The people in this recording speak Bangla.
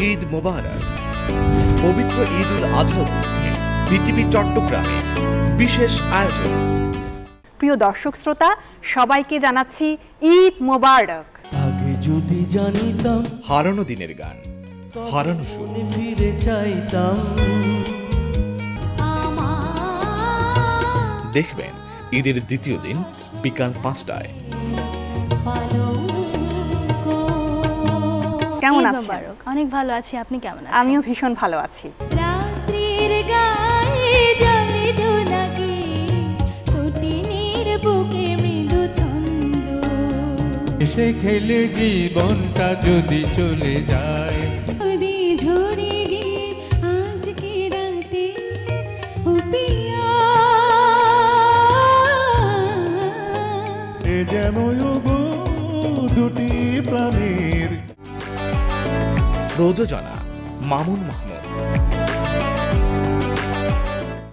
ঈদ মোবারক। পবিত্র ঈদ উল আজহা উপলক্ষে বিটিভি চট্টগ্রামে বিশেষ আয়োজন। প্রিয় দর্শক শ্রোতা সবাইকে জানাচ্ছি ঈদ মোবারক। আগে যদি জানিতাম হারানো দিনের গান হারানো সুর। ফিরে চাইতাম। দেখবেন ঈদের দ্বিতীয় দিন বিকাল পাঁচটায়। কেমন আছেন? অনেক ভালো আছি আপনি কেমন আছেন? আমিও ভীষণ ভালো আছি। রাত্রির গায়ে জলে জোনাকি তটিনীর বুকে মৃদু ছন্দ। এসে খেলে জীবনটা যদি চলে যায়। নদী ঝরে গিয়ে আজকে রাতে ও এ যেন দুটি প্রাণীর প্রযোজনা মামুন মাহমুদ।